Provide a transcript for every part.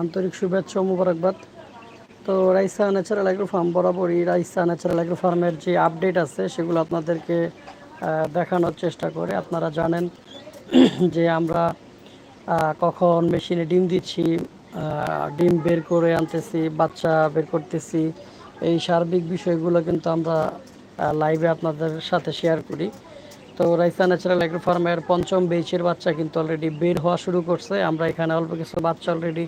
আন্তরিক শুভেচ্ছা ও মুবারকবাদ। তো রাইসা ন্যাচারাল অ্যাগ্রো ফার্ম বরাবরই রাইসা ন্যাচারাল অ্যাগ্রো ফার্মের যে আপডেট আছে, সেগুলো আপনাদেরকে দেখানোর চেষ্টা করে। আপনারা জানেন যে আমরা কখন মেশিনে ডিম দিচ্ছি ডিম বের করে আনতেছি, বাচ্চা বের করতেছি, এই সার্বিক বিষয়গুলো কিন্তু আমরা লাইভে আপনাদের সাথে শেয়ার করি। তো রাইসা ন্যাচারাল অ্যাগ্রো ফার্মের পঞ্চম বেচের বাচ্চা কিন্তু অলরেডি বের হওয়া শুরু করছে। আমরা এখানে অল্প কিছু বাচ্চা অলরেডি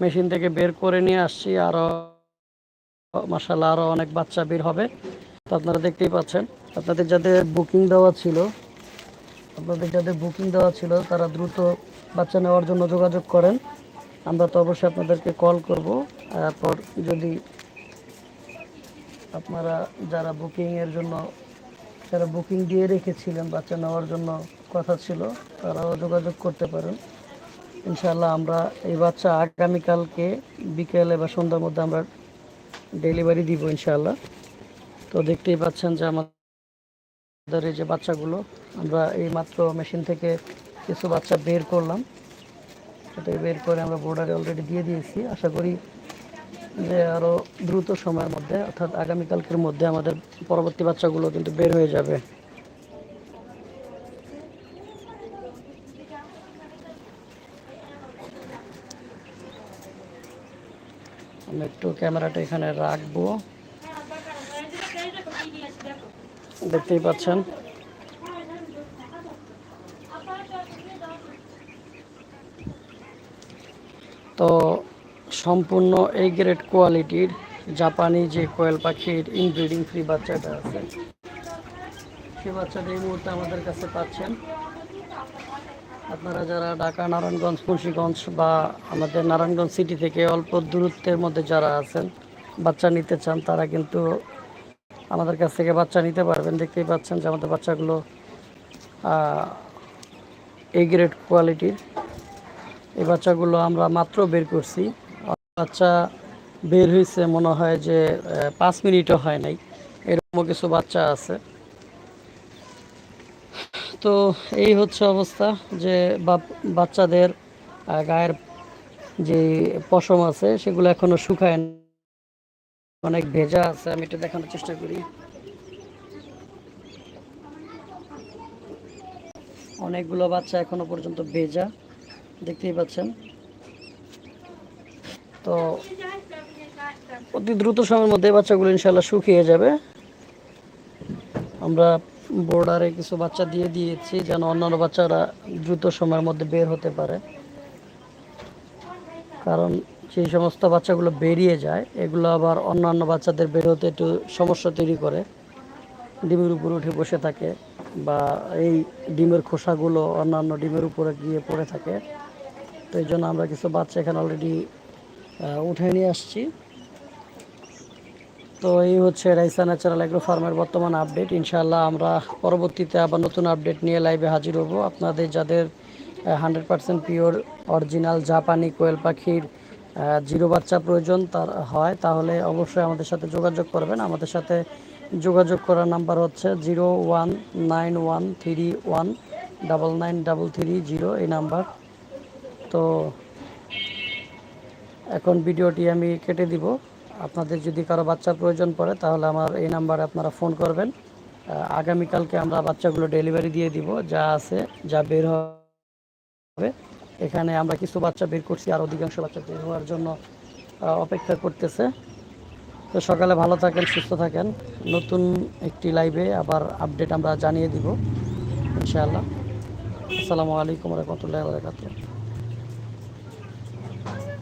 মেশিন থেকে বের করে নিয়ে আসছি আরও মাসাল্লাহ আরও অনেক বাচ্চা বের হবে। তো আপনারা দেখতেই পাচ্ছেন, আপনাদের যাদের বুকিং দেওয়া ছিল, আপনাদের যাদের বুকিং দেওয়া ছিল, তারা দ্রুত বাচ্চা নেওয়ার জন্য যোগাযোগ করেন। আমরা তো অবশ্যই আপনাদেরকে কল করব। তারপর যদি আপনারা যারা বুকিংয়ের জন্য, যারা বুকিং দিয়ে রেখেছিলেন বাচ্চা নেওয়ার জন্য কথা ছিল, তারাও যোগাযোগ করতে পারেন। ইনশাআল্লাহ আমরা এই বাচ্চা আগামীকালকে বিকেলে বা সন্ধ্যার মধ্যে আমরা ডেলিভারি দিব ইনশাল্লাহ তো দেখতেই পাচ্ছেন যে আমাদের এই যে বাচ্চাগুলো, আমরা এই মাত্র মেশিন থেকে কিছু বাচ্চা বের করলাম। সেটা বের করে আমরা বোর্ডারে অলরেডি দিয়ে দিয়েছি। আশা করি যে আরও দ্রুত সময়ের মধ্যে, অর্থাৎ আগামীকালকের মধ্যে আমাদের পরবর্তী বাচ্চাগুলো কিন্তু বের হয়ে যাবে। আমি একটু ক্যামেরাটা এখানে রাখব। দেখতেই পাচ্ছেন। তো সম্পূর্ণ এই গ্রেড কোয়ালিটির জাপানি যে কোয়েল পাখির ইনব্রিডিং ফ্রি বাচ্চাটা আছে সেই বাচ্চাটা এই মুহূর্তে আমাদের কাছে পাচ্ছেন। আপনারা যারা ঢাকা, নারায়ণগঞ্জ, মুন্সিগঞ্জ বা আমাদের নারায়ণগঞ্জ সিটি থেকে অল্প দূরত্বের মধ্যে যারা আছেন, বাচ্চা নিতে চান, তারা কিন্তু আমাদের কাছ থেকে বাচ্চা নিতে পারবেন। দেখতেই পাচ্ছেন যে আমাদের বাচ্চাগুলো এ গ্রেড কোয়ালিটির এই বাচ্চাগুলো আমরা মাত্র বের করছি। বাচ্চা বের হয়েছে মনে হয় যে পাঁচ মিনিটও হয় নাই। এরকমও কিছু বাচ্চা আছে। তো এই হচ্ছে অবস্থা যে বাচ্চাদের গায়ের যে পশম আছে, সেগুলো এখনও শুকায় অনেক ভেজা আছে, আমি এটা দেখানোর চেষ্টা করি। অনেকগুলো বাচ্চা এখনও পর্যন্ত ভেজা, দেখতেই পাচ্ছেন। তো অতি দ্রুত সময়ের মধ্যে বাচ্চাগুলো ইনশাল্লাহ শুকিয়ে যাবে। আমরা বোর্ডারে কিছু বাচ্চা দিয়ে দিয়েছি যেন অন্যান্য বাচ্চারা দ্রুত সময়ের মধ্যে বের হতে পারে। কারণ সেই সমস্ত বাচ্চাগুলো বেরিয়ে যায়, এগুলো আবার অন্যান্য বাচ্চাদের বের হতে একটু সমস্যা তৈরি করে। ডিমের উপর উঠে বসে থাকে বা এই ডিমের খোসাগুলো অন্যান্য ডিমের উপরে গিয়ে পড়ে থাকে। তো এই জন্য আমরা কিছু বাচ্চা এখানে অলরেডি উঠে নিয়ে আসছি। তো এই হচ্ছে রাইসা ন্যাচারাল অ্যাগ্রো ফার্মের বর্তমান আপডেট ইনশাআল্লাহ আমরা পরবর্তীতে আবার নতুন আপডেট নিয়ে লাইভে হাজির হব। আপনাদের যাদের হান্ড্রেড পার্সেন্ট পিওর অরিজিনাল জাপানি কোয়েল পাখির জিরো বাচ্চা প্রয়োজন তার, হয়, তাহলে অবশ্যই আমাদের সাথে যোগাযোগ করবেন। আমাদের সাথে যোগাযোগ করার নাম্বার হচ্ছে zero one nine one three one double nine double three zero এই নাম্বার তো এখন ভিডিওটি আমি কেটে দিব। আপনাদের যদি কারও বাচ্চার প্রয়োজন পড়ে, তাহলে আমার এই নাম্বারে আপনারা ফোন করবেন। আগামীকালকে আমরা বাচ্চাগুলো ডেলিভারি দিয়ে দিব, যা আছে, যা বের হবে। এখানে আমরা কিছু বাচ্চা বের করছি, আর অধিকাংশ বাচ্চা বের হওয়ার জন্য অপেক্ষা করতেছে। তো সকালে ভালো থাকেন, সুস্থ থাকেন। নতুন একটি লাইভে আবার আপডেট আমরা জানিয়ে দিব, ইনশাআল্লাহ। আসসালামু আলাইকুম রহমতুল্লাহ বারকাতুহ।